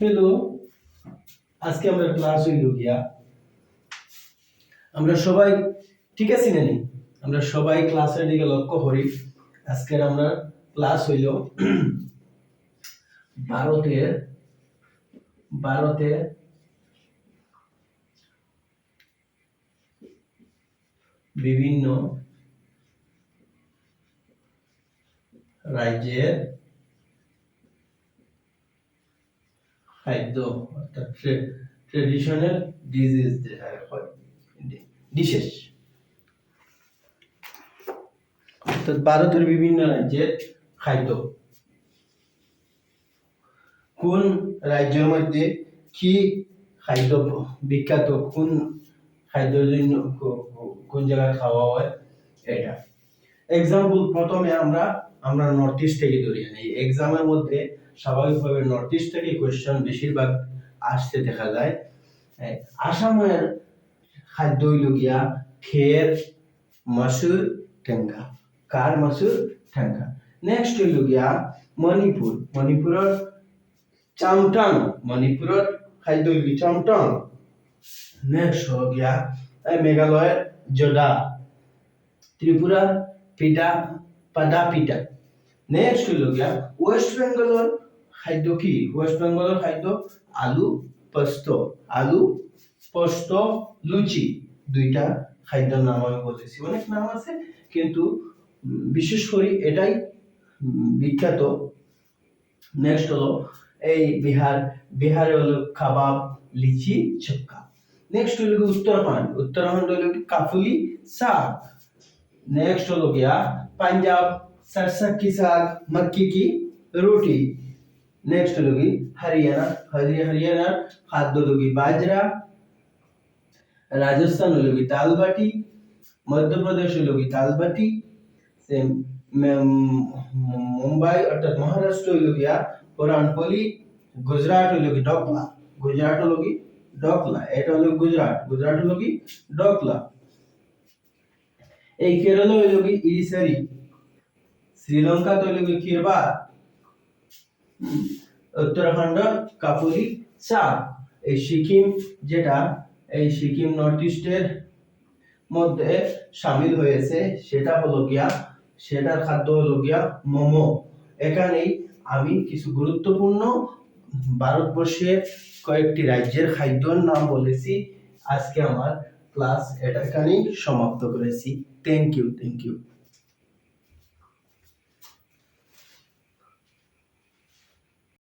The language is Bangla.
হ্যালো আজকে আমরা ক্লাস হইল গিয়া, আমরা সবাই, ঠিক আছে না নি? আমরা সবাই ক্লাসের দিকে লক্ষ্য করি আজকের আমরা ক্লাস হইল ভারতের ভারতের বিভিন্ন রাজ্যের খাদ্য অর্থাৎ ট্রেডিশনাল ডিজিজ যেটা হয় অর্থাৎ ভারতের বিভিন্ন রাজ্যের খাদ্য। কোন রাজ্যের মধ্যে কি খাদ্য বিখ্যাত? কোন খাদ্যের জন্য কোন জায়গায় খাওয়া হয়? এটা। এক্সাম্পল প্রথমে আমরা আমরা নর্থ ইস্ট থেকে ধরি। এই এক্সামের মধ্যে স্বাভাবিকভাবে নর্থ ইস্ট থেকে কোয়েশ্চেন বেশিরভাগ আসতে দেখা যায়। আসামের খাদ্য হইল গিয়া খের, মাসুর টেঙ্গা কার মাসুর? টেঙ্গা নেক্সট হইল গিয়া মণিপুর। মণিপুরের চামটাং, মণিপুরের খাদ্য হইল চামটাং। নেক্সট হল গিয়া মেঘালয়ের জোডা। ত্রিপুরা পিঠা পাদা পিঠা নেক্সট হইল গিয়া ওয়েস্ট বেঙ্গলৰ খাদ্য কি ওয়েস্ট বেঙ্গলৰ খাদ্য আলু পোস্ত আলু পোস্ত লুচি দুইটা খাদ্যের নাম আমি বলেছি অনেক নাম আছে, কিন্তু বিশেষ করে এটাই বিখ্যাত। নেক্সট হলো এই বিহার, বিহারে হলো কাবাব, লিচি, ছক্কা। নেক্সট হলো কি উত্তরাখণ্ড। উত্তরাখণ্ড হলো কি কাফুলি শাক নেক্সট হলো গিয়া পাঞ্জাব। सरसों की साग मक्की की रोटी नेक्स्ट होगी हरियाणा हरि हरियाणा खाद्य होगी बाजरा राजस्थान होगी दाल बाटी मध्य प्रदेश होगी दाल बाटी से मुंबई अर्थात महाराष्ट्र হলো গিয়া পুরানপলি গুজরাট হলো কি ডকলা গুজরাট হলো কি ডকলা এটা হলো গুজরাট গুজরাট হলো কি ডকলা এই কেরল হইল কি ইরিসারি শ্রীলঙ্কা তো হইল কি উত্তরাখণ্ড, কাপুরি চা এই সিকিম যেটা, এই সিকিম নর্থ ইস্টের মধ্যে সামিল হয়েছে, সেটা হলো গিয়া, সেটার খাদ্য হলো গিয়া মোমো। এখানেই আমি কিছু গুরুত্বপূর্ণ ভারতবর্ষের কয়েকটি রাজ্যের খাদ্যর নাম বলেছি। আজকে আমার ক্লাস এটা এখানেই সমাপ্ত করেছি। Thank you thank you